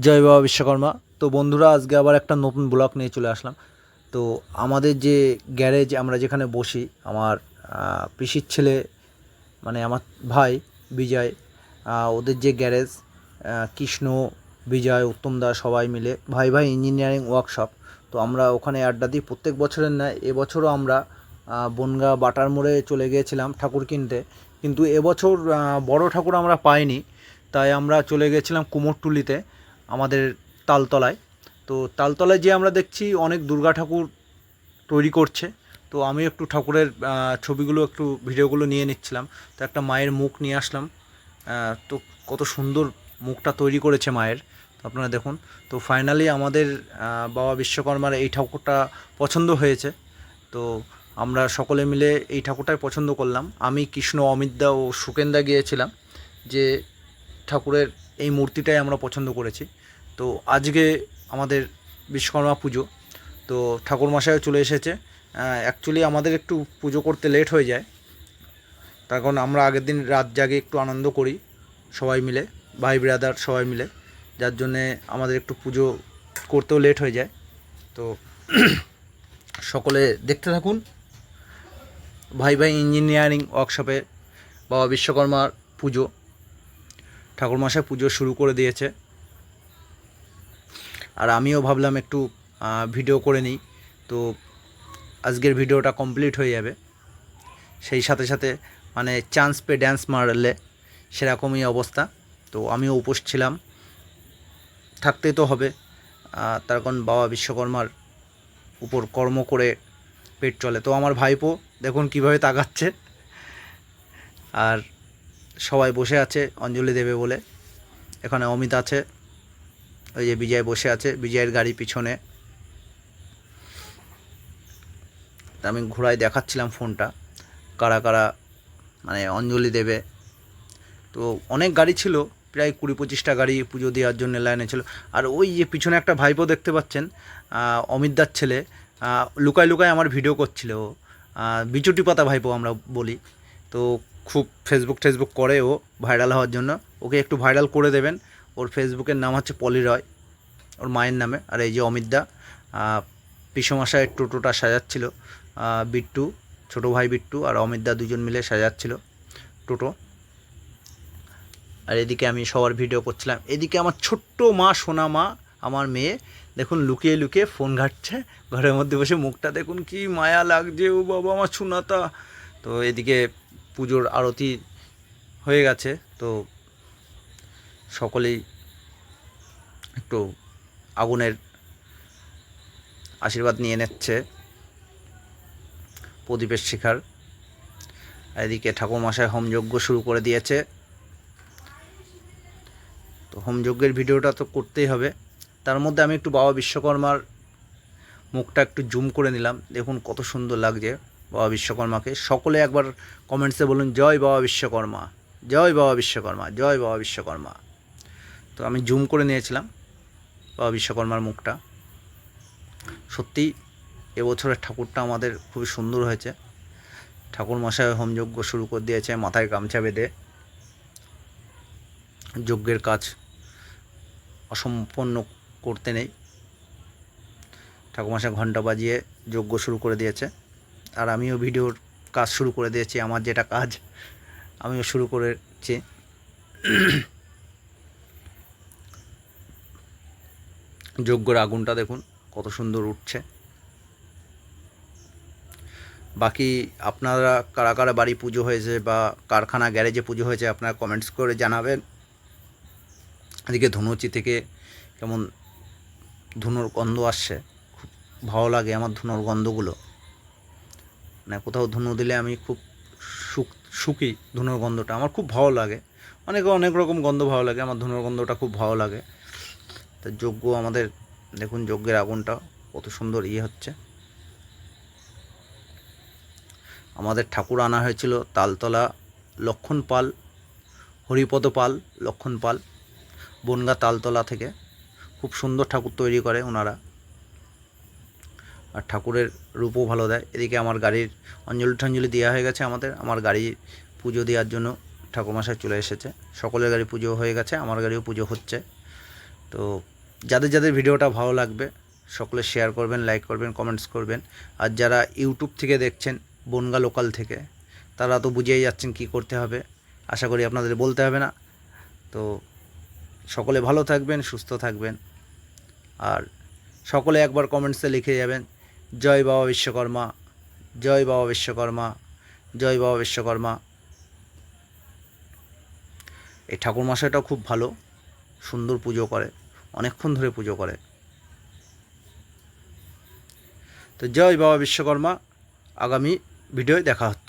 জয় বাবা বিশ্বকর্মা। তো বন্ধুরা, আজকে আবার একটা নতুন ব্লগ নিয়ে চলে আসলাম। তো আমাদের যে গ্যারেজ, আমরা যেখানে বসি, আমার পিসির ছেলে মানে আমার ভাই বিজয় ওদের যে গ্যারেজ কৃষ্ণ, বিজয়, উত্তম দা সবাই মিলে ভাই ভাই ইঞ্জিনিয়ারিং ওয়ার্কশপ তো আমরা ওখানে আড্ডা দিই। প্রত্যেক বছরের ন্যায় এবছরও আমরা বনগা বাটার মোড়ে চলে গিয়েছিলাম ঠাকুর কিনতে। কিন্তু এবছর বড় ঠাকুর আমরা পাইনি। তাই আমরা চলে গেছিলাম কুমোরটুলিতে। আমাদের তালতলায়। তো তালতলায় যে আমরা দেখছি অনেক দুর্গা ঠাকুর তৈরি করছে। তো আমি একটু ঠাকুরের ছবিগুলো একটু ভিডিওগুলো নিয়ে নিচ্ছিলাম। তো একটা মায়ের মুখ নিয়ে আসলাম। তো কত সুন্দর মুখটা তৈরি করেছে মায়ের। আপনারা দেখুন। তো ফাইনালি আমাদের বাবা বিশ্বকর্মার এই ঠাকুরটা পছন্দ হয়েছে। তো আমরা সকলে মিলে এই ঠাকুরটাই পছন্দ করলাম। আমি কৃষ্ণ অমিতদা ও সুকেন্দা গিয়েছিলাম যে ঠাকুরের এই মূর্তিটাই আমরা পছন্দ করেছি। তো আজকে আমাদের বিশ্বকর্মা পুজো। তো ঠাকুর মশাইও চলে এসেছে। অ্যাকচুয়ালি আমাদের একটু পুজো করতে লেট হয়ে যায়। তার কারণ আমরা আগের দিন রাত জাগে একটু আনন্দ করি সবাই মিলে, ভাই ব্রাদার সবাই মিলে। যার জন্যে আমাদের একটু পুজো করতেও লেট হয়ে যায়। তো সকলে দেখতে থাকুন। ভাই ভাই ইঞ্জিনিয়ারিং ওয়ার্কশপে বাবা বিশ্বকর্মার পুজো। ঠাকুরমশাই পুজো শুরু করে দিয়েছে। আর আমিও ভাবলাম একটু ভিডিও করে নিই। তো আজকের ভিডিওটা কমপ্লিট হয়ে যাবে। সেই সাথে সাথে মানে চান্স পে ড্যান্স মারলে সেরকমই অবস্থা। তো আমিও উপোস ছিলাম। থাকতে তো হবে। তার কারণ বাবা বিশ্বকর্মার উপর কর্ম করে পেট চলে। তো আমার ভাইপো, দেখুন কীভাবে তাকাচ্ছে। আর সবাই বসে আছে, অঞ্জলি দেবে বলে। এখানে অমিত আছে। ওই যে বিজয় বসে আছে, বিজয়ের গাড়ি পিছনে। তা আমি ঘোড়ায় দেখাচ্ছিলাম ফোনটা, কারা কারা মানে অঞ্জলি দেবে। তো অনেক গাড়ি ছিল, প্রায় কুড়ি পঁচিশটা গাড়ি পুজো দেওয়ার জন্য লাইনে ছিল। আর ওই যে পিছনে একটা ভাইপো দেখতে পাচ্ছেন অমিতদার ছেলে লুকায় লুকায় আমার ভিডিও করছিল ও। বিচুটি পাতা ভাইপো আমরা বলি। তো খুব ফেসবুক টেসবুক করে ও ভাইরাল হওয়ার জন্য। ওকে একটু ভাইরাল করে দেবেন। ওর ফেসবুকের নাম হচ্ছে পলি রয় ওর মায়ের নামে। আর এই যে অমিতদা পিসমশায় টোটোটা সাজাচ্ছিল বিট্টু, ছোটো ভাই বিট্টু আর অমিতদা দুজন মিলে সাজাচ্ছিল টোটো। আর এদিকে আমি সবার ভিডিও করছিলাম। এদিকে আমার ছোট্ট মা, সোনা মা, আমার মেয়ে, দেখুন লুকিয়ে লুকিয়ে ফোন ঘাটছে। ঘরের মধ্যে বসে মুখটা দেখুন কি মায়া লাগছে, ও বাবা আমার সোনাতা। তো এদিকে পুজোর আরতি হয়ে গেছে, তো সকলেই একটু আগুনের আশীর্বাদ নিয়ে নিচ্ছে। প্রদীপের শিখার। এদিকে ঠাকুরমশাই হোমযজ্ঞ শুরু করে দিয়েছে। তো হোমযজ্ঞের ভিডিওটা তো করতেই হবে। তার মধ্যে আমি একটু বাবা বিশ্বকর্মার মুখটা একটু জুম করে নিলাম। দেখুন কত সুন্দর লাগছে বাবা বিশ্বকর্মাকে। সকলে একবার কমেন্টসে বলুন, জয় বাবা বিশ্বকর্মা, জয় বাবা বিশ্বকর্মা, জয় বাবা বিশ্বকর্মা। তো আমি জুম করে নিয়েছিলাম বাবা বিশ্বকর্মার মুখটা। সত্যি এবছরের ঠাকুরটা আমাদের খুবই সুন্দর হয়েছে। ঠাকুর মশাই হোমযজ্ঞ শুরু করে দিয়েছে, মাথায় গামছা বেঁধে। যজ্ঞের কাজ অসম্পন্ন করতে নেই। ঠাকুরমশাই ঘণ্টা বাজিয়ে যজ্ঞ শুরু করে দিয়েছে। আর আমিও ভিডিওর কাজ শুরু করে দিয়েছি, আমার যেটা কাজ, আমিও শুরু করেছি। যজ্ঞর আগুনটা দেখুন, কত সুন্দর উঠছে। বাকি আপনারা কারা কারা বাড়ি পুজো হয়েছে বা কারখানা গ্যারেজে পুজো হয়েছে আপনারা কমেন্টস করে জানাবেন। এদিকে ধনুচি থেকে কেমন ধুনোর গন্ধ আসছে, খুব ভালো লাগে আমার ধুনোর গন্ধগুলো। মানে কোথাও ধুনো দিলে আমি খুব সুখ, সুখী ধুনোর গন্ধটা, আমার খুব ভালো লাগে। অনেকে অনেক রকম গন্ধ ভালো লাগে, আমার ধুনোর গন্ধটা খুব ভালো লাগে। তো যজ্ঞ আমাদের, দেখুন যজ্ঞের আগুনটা কত সুন্দর ইয়ে হচ্ছে। আমাদের ঠাকুর আনা হয়েছিল তালতলা লক্ষণ পাল হরিপদ পাল লক্ষণ পাল বনগা তালতলা থেকে। খুব সুন্দর ঠাকুর তৈরি করে ওনারা। আর ঠাকুরের রূপও ভালো দেয়। এদিকে আমার গাড়ির অঞ্জলি টঞ্জলি দেওয়া হয়ে গেছে আমাদের। আমার গাড়ি পুজো দেওয়ার জন্য ঠাকুরমশাই চলে এসেছে। সকলের গাড়ি পুজো হয়ে গেছে, আমার গাড়িও পুজো হচ্ছে। তো যাদের যাদের ভিডিওটা ভালো লাগবে, সকলে শেয়ার করবেন লাইক করবেন কমেন্টস করবেন। আর যারা ইউটিউব থেকে দেখছেন, বনগা লোকাল থেকে, তারা তো বুঝেই যাচ্ছেন কি করতে হবে। আশা করি আপনাদের বলতে হবে না। তো সকলে ভালো থাকবেন, সুস্থ থাকবেন। আর সকলে একবার কমেন্টসে লিখে যাবেন, জয় বাবা বিশ্বকর্মা, জয় বাবা বিশ্বকর্মা, জয় বাবা বিশ্বকর্মা। এই ঠাকুর মশাইটাও খুব ভালো, সুন্দর পুজো করে। অনেকক্ষণ ধরে পুজো করে। তো জয় বাবা বিশ্বকর্মা আগামী ভিডিওয় দেখা হচ্ছে।